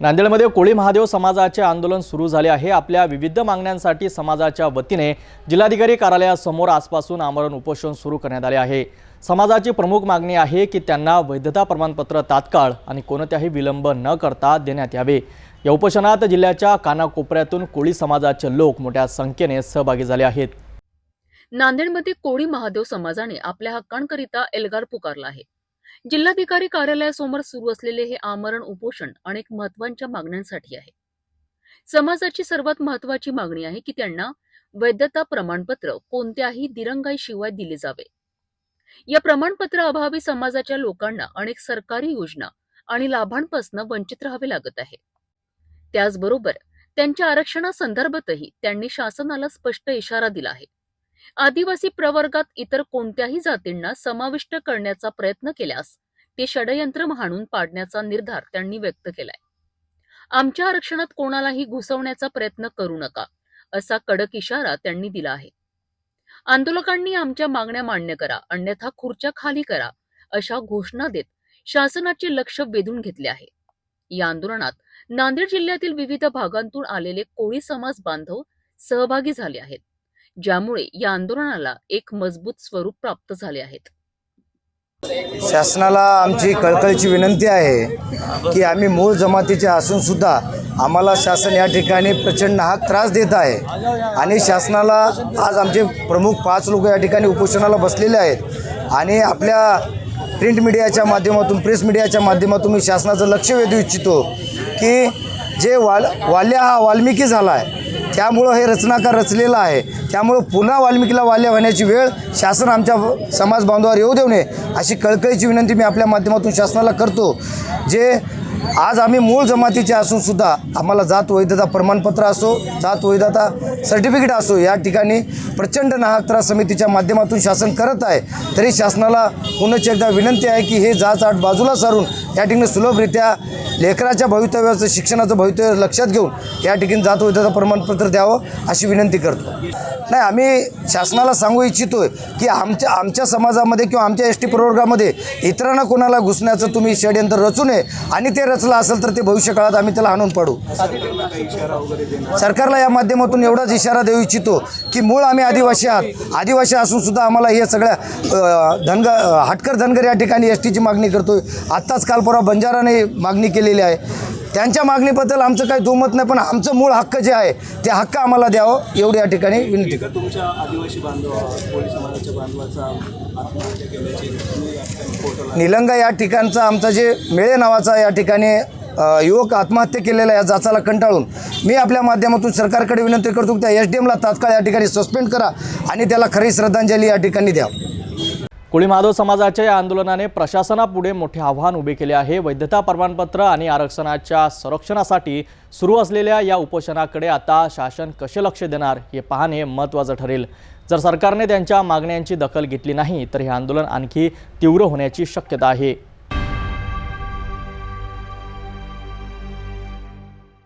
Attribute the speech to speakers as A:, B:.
A: नांदेडमध्ये कोळी महादेव समाजाचे आंदोलन सुरू झाले आहे. आपल्या विविध मागण्यांसाठी समाजाच्या वतीने जिल्हाधिकारी कार्यालयासमोर आजपासून आमरण उपोषण सुरू करण्यात आले आहे. समाजाची प्रमुख मागणी आहे की त्यांना वैधता प्रमाणपत्र तात्काळ आणि कोणत्याही विलंब न करता देण्यात यावे. या उपोषणात जिल्ह्याच्या कानाकोपऱ्यातून कोळी समाजाचे लोक मोठ्या संख्येने सहभागी झाले आहेत.
B: नांदेडमध्ये कोळी महादेव समाजाने आपल्या हक्कांकरिता एल्गार पुकारला आहे. जिल्हाधिकारी कार्यालयासमोर सुरू असलेले हे आमरण उपोषण अनेक महत्त्वाच्या मागण्यांसाठी आहे. समाजाची सर्वात महत्वाची मागणी आहे की त्यांना वैधता प्रमाणपत्र कोणत्याही दिरंगाई शिवाय दिले जावे. या प्रमाणपत्र अभावी समाजाच्या लोकांना अनेक सरकारी योजना आणि लाभांपासून वंचित राहावे लागत आहे. त्याचबरोबर त्यांच्या आरक्षणासंदर्भातही त्यांनी शासनाला स्पष्ट इशारा दिला आहे. आदिवासी प्रवर्गात इतर कोणत्याही जातींना समाविष्ट करण्याचा प्रयत्न केल्यास ते षडयंत्र हाणून पाडण्याचा निर्धार त्यांनी व्यक्त केलाय. आमच्या आरक्षणात कोणालाही घुसवण्याचा प्रयत्न करू नका असा कडक इशारा त्यांनी दिला आहे. आंदोलकांनी आमच्या मागण्या मान्य करा अन्यथा खुर्च्या खाली करा अशा घोषणा देत शासनाचे लक्ष वेधून घेतले आहे. या आंदोलनात नांदेड जिल्ह्यातील विविध भागांतून आलेले कोळी समाज बांधव सहभागी झाले आहेत. ज्यामुळे या आंदोलनाला एक मजबूत स्वरूप प्राप्त झाले आहेत.
C: शासनाला आमची कळकळीची विनंती आहे की आम्ही मूळ जमातीचे असून सुद्धा आम्हाला शासन या ठिकाणी प्रचंड हा त्रास देत आहे. आणि शासनाला आज आमचे प्रमुख पाच लोक या ठिकाणी उपोषणाला बसलेले आहेत. आणि आपल्या प्रिंट मीडियाच्या माध्यमातून प्रेस मीडियाच्या माध्यमातून मी शासनाचं लक्ष वेधू इच्छितो की जे वाल वाल्या हा वाल्मिकी झाला आहे त्यामुळं हे रचनाकार रचलेलं आहे. त्यामुळं पुन्हा वाल्मिकीला वाल्य होण्याची वेळ शासन आमच्या समाज बांधवावर येऊ देऊ नये अशी कळकळीची विनंती मी आपल्या माध्यमातून शासनाला करतो. जे आज आम्ही मूळ जमातीचे असून सुद्धा आम्हाला जात वैधता प्रमाणपत्र असो जात वैधता सर्टिफिकेट असो या ठिकाणी प्रचंड नाहक त्रास समितीच्या माध्यमातून शासन करत आहे. तरी शासनाला पुनश्च एकदा विनंती आहे की हे जात आठ बाजूला सारून या ठिकाणी सुलभरित्या लेकराच्या भवितव्याचं शिक्षणाचं भवितव्य लक्षात घेऊन या ठिकाणी जात वैधता प्रमाणपत्र द्यावं अशी विनंती करतो. नाही आम्ही शासनाला सांगू इच्छितोय की आमच्या आमच्या समाजामध्ये किंवा आमच्या एस टी प्रवर्गामध्ये इतरांना कोणाला घुसण्याचं तुम्ही षडयंत्र रचू नये आणि ते रचलं असेल तर ते भविष्य काळात आम्ही त्याला आणून पाडू. सरकारला या माध्यमातून एवढाच इशारा देऊ इच्छितो की मूळ आम्ही आदिवासी आहात. आदिवासी असून सुद्धा आम्हाला हे सगळ्या धनगर हटकर धनगर या ठिकाणी एस टीची मागणी करतोय. आत्ताच काल परवा बंजाराने मागणी केली. केलेली आहे. त्यांच्या मागणीबद्दल आमचं काही दुमत नाही पण आमचं मूळ हक्क जे आहे ते हक्क आम्हाला द्यावं एवढी या ठिकाणी विनंती.
D: तुमच्या आदिवासी बांधव कोळी समाजाच्या बांधवाचा
C: निलंगा या ठिकाणचा आमचा जे मेळे नावाचा या ठिकाणी युवक आत्महत्या केलेला या जाचाला कंटाळून मी आपल्या माध्यमातून सरकारकडे विनंती करतो की त्या एस डी एमला तात्काळ या ठिकाणी सस्पेंड करा आणि त्याला खरी श्रद्धांजली या ठिकाणी द्या.
A: कोळी महादेव समाजाच्या या आंदोलनाने प्रशासनापुढे मोठे आव्हान उभे केले आहे. वैधता प्रमाणपत्र आणि आरक्षणाच्या संरक्षणासाठी सुरू असलेल्या या उपोषणाकडे आता शासन कसे लक्ष देणार हे पाहणे महत्त्वाचं ठरेल. जर सरकारने त्यांच्या मागण्यांची दखल घेतली नाही तर हे आंदोलन आणखी तीव्र होण्याची शक्यता आहे.